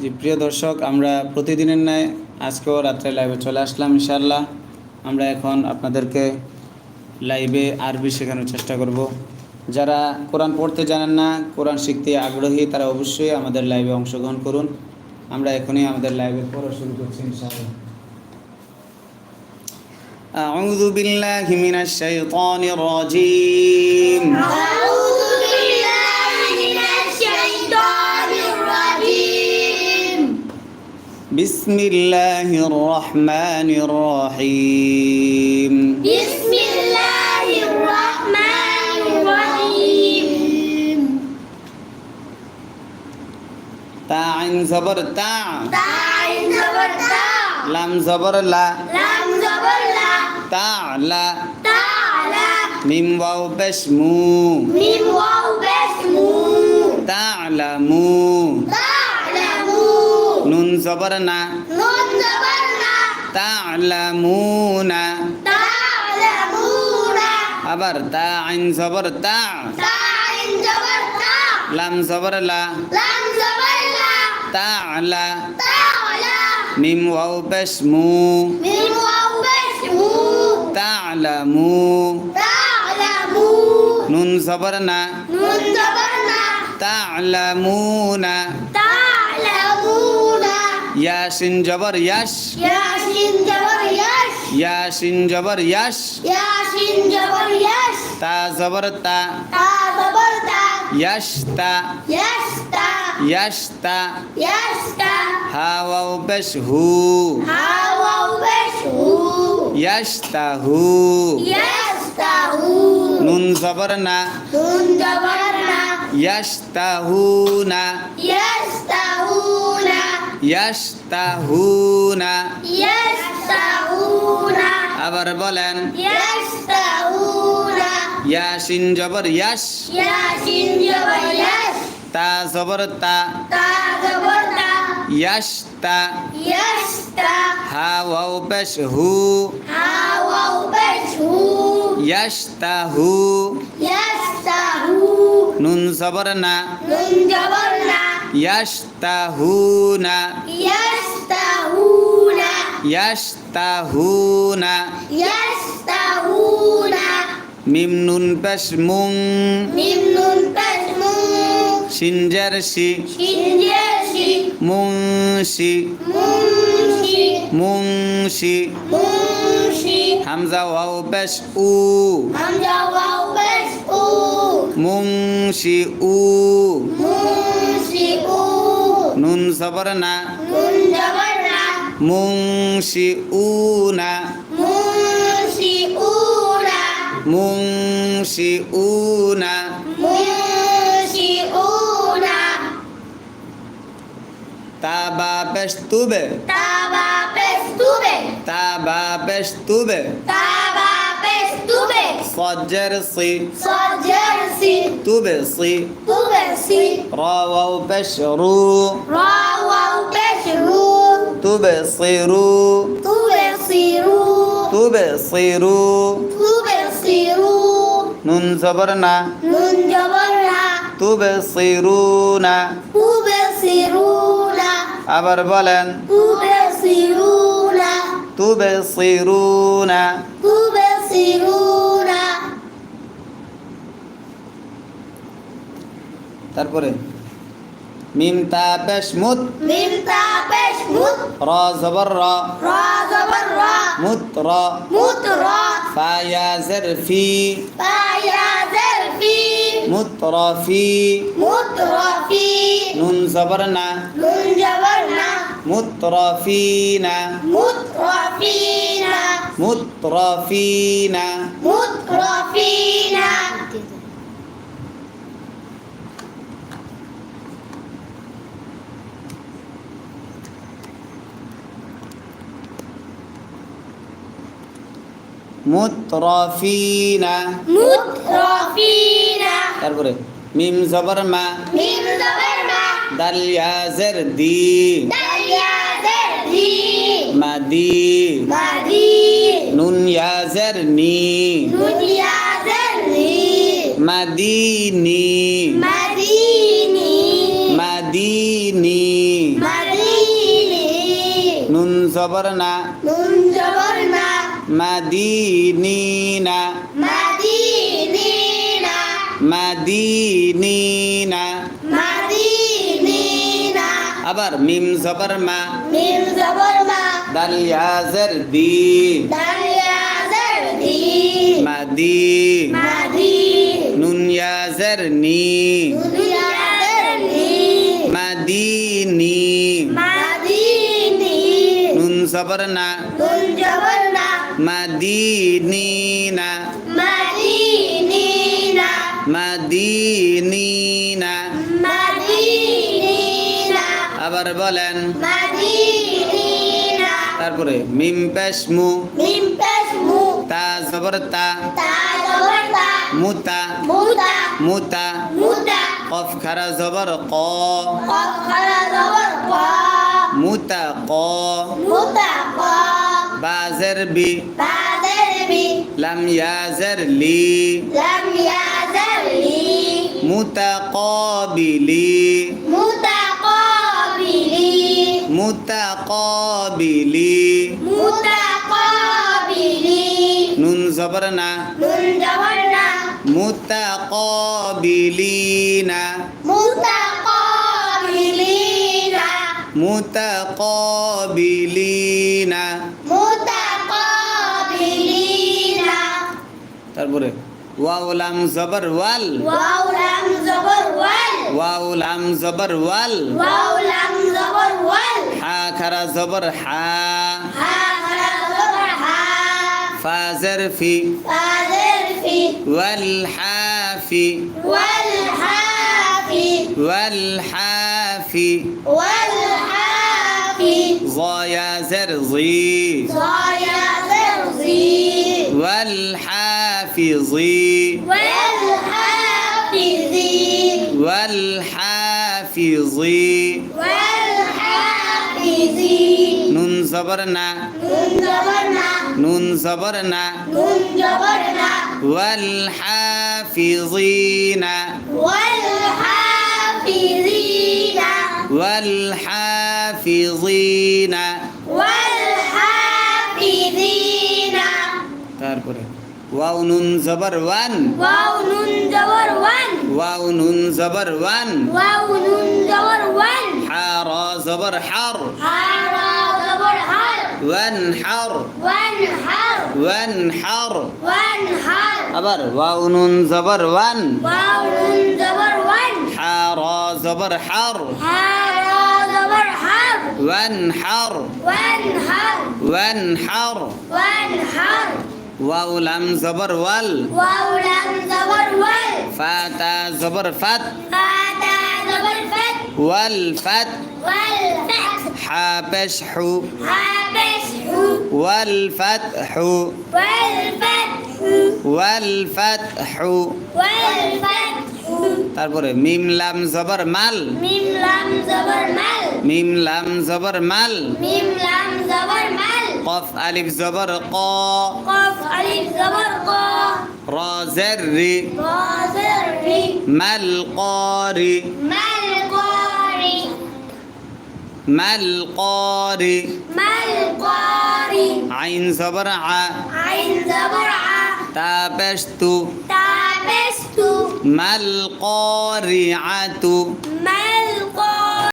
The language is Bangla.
জি, প্রিয় দর্শক, আমরা প্রতিদিনের ন্যায় আজকেও রাত্রে লাইভে চলে আসলাম, ইনশাআল্লাহ। আমরা এখন আপনাদেরকে লাইভে আরবি শেখানোর চেষ্টা করব। যারা কোরআন পড়তে জানেন না, কোরআন শিখতে আগ্রহী, তারা অবশ্যই আমাদের লাইভে অংশগ্রহণ করুন। আমরা এখনই আমাদের লাইভে পড়া শুরু করছি, ইনশাআল্লাহ। أعوذ بالله من الشيطان الرجيم. أعوذ بالله من الشيطان الرجيم. بسم الله الرحمن الرحيم. بسم الله الرحمن الرحيم. تا عين زبر تا تاء زبر تاء لام زبر لا. لام زبر تعلى تعلى ميم واو بسمو ميم واو بسمو تعلمو تعلمو نون صبرنا نون صبرنا تعلمون تعلمون أبر تا عين صبر تا تا عين صبر تا لام صبر لا لام صبر لا تعلى تعلى ميم واو بسمو ميم তা'লামু। তা'লামু। নুন জবর না। নুন জবর না। তা'লামুনা। তা'লামুনা। ইয়াসিন জবর ইয়াস। ইয়াসিন জবর ইয়াস। ইয়াসিন জবর ইয়াস। ইয়াসিন জবর ইয়াস। তা জবর তা। তা জবর তা। ইয়াসতা ইয়াসতা ইয়াসতা ইয়াসতা হাওয়া বেশ হু। হাওয়া বেশ হু। ইয়াস্তাহু ইয়াস্তাহু নুন জবর না নুন জবর না ইয়াস্তাহুনা ইয়াস্তাহুনা ইয়াস্তাহুনা ইয়াস্তাহুনা আবার বলেন। ইয়াস্তাহুনা ইয়াসিন জবর ইয়াস ইয়াসিন জবর ইয়াস তা জবর তা তা জবর তা ইয়াস তা হা ওয়াও পেশ হু ইয়াস্তাহু ইয়াস্তাহু নুন জবর না নুন জবর না ইয়াস্তাহুনা ইয়াস্তাহুনা ইয়াস্তাহুনা ইয়াস্তাহুনা মিম নুন পেশ মুং মিম নুন পেশ মুং সিনজার সি সিনজার সি মুং মুন্সি। মুন্সি। হামজা ওয়াও পেশ উ। হামজা ওয়াও পেশ উ। মুন্সি উ। মুন্সি উ। নুন জবর না। নুন উ না। মুন্সি উ না। মুন্সি উ না। Taba pestube. Taba pestube. Taba pestube. Taba pestube. صجرسي صجرسي تبصي تبصي راووا بشروا راووا بشروا تبصروا تبصروا تبصروا تبصروا نون زبرنا نون زبرنا تبصرون تبصرون আবার বলেন তুবসিরুনা। তুবসিরুনা। তুবে মিম তা পেশ মুত মিম তা পেশ মুত র জবর মুত্র র জবর র মুত র মুত ফি ফা ফি। নুন জবর না নুন جبرنا মুতরফিনা مترفينا মুতরফিনা مترفينا মুতরফিনা مترفينا তারপরে মিম জবর মা ميم زبرنا দাল ইয়াজের দি داليا মাদি। মাদি। নুন ইয়াজার নি। নুন ইয়াজার নি। মাদিনি মাদিনি মাদিনি মাদিনি নুন জবর না। নুন জবর না। মাদিনি না মাদিনি না মাদিনি না। আবার মিম জবর মা। মিম জবর মা। দাল ইয়াজের দি দাল ইয়াজের দি মাদি। মাদি। নুন ইয়াজের নি। নুন ইয়াজের নি। নুন জবর না। নুন জবর না। আবার বলেন। তারপরে মিম তা জবর তা। তা মুতা মুতা মুতা মুতা কফ খারা জবর ক। কফ খারা জবর ক। মুতা ক। মুতা ক। বাজের বি। বাজের বি। লাম ইয়াজের লি। লাম ইয়াজের লি। মুতাকাবিলি mutaqabili mutaqabili nun zabarna. Nun zabarna. Mutaqabilina mutaqabilina mutaqabilina mutaqabilina tarbure. Waw lam zabar wal. Waw lam zabar wal. Waw lam zabar wal. Waw lam zabar wal. হা খারা জবর হা ها خلا زبر ها ফাজের ফি فاذر في ওয়াল হাফি والحافي ওয়াল হাফি والحافي ضيازر ضي صايا زرزي والحافظي والحافظي والحافظي والحافظي নুন জবর না। নুন জবর না। ওয়াল হাফিজিনা। ওয়াল হাফিজিনা। তারপরে ওয়াও নুন জবর ওয়ান। ওয়াও নুন জবর ওয়ান। ওয়াও নুন জবর ওয়ান। ওয়াও নুন জবর ওয়ান। حار زبر حر حار زبر حر وانحر. وانحر. وانحر. وانحر. أبر واون زبر وان. واون زبر وان. حار زبر حر حار زبر حر وانحر. وانحر. وانحر. وانحر. واو لام زبر وال. واو لام زبر وال. فات زبر فات فا فت ওয়াল ফাত والفتح হা পেশ হু حبس ওয়াল ফাত হু والفتح ওয়াল ফাত হু والفتح তারপরে মিম লাম জবর মাল ميم لام زبر مال মিম লাম জবর মাল ميم لام زبر مال কফ আলিফ জবর ক قاف ألف زبر قا র জের রি را زر ري মাল قاري ما القاري ما القارئ؟ ما القارئ؟ عين زبرعة. عين زبرعة. تابشت. تابشت. ما القارعة ما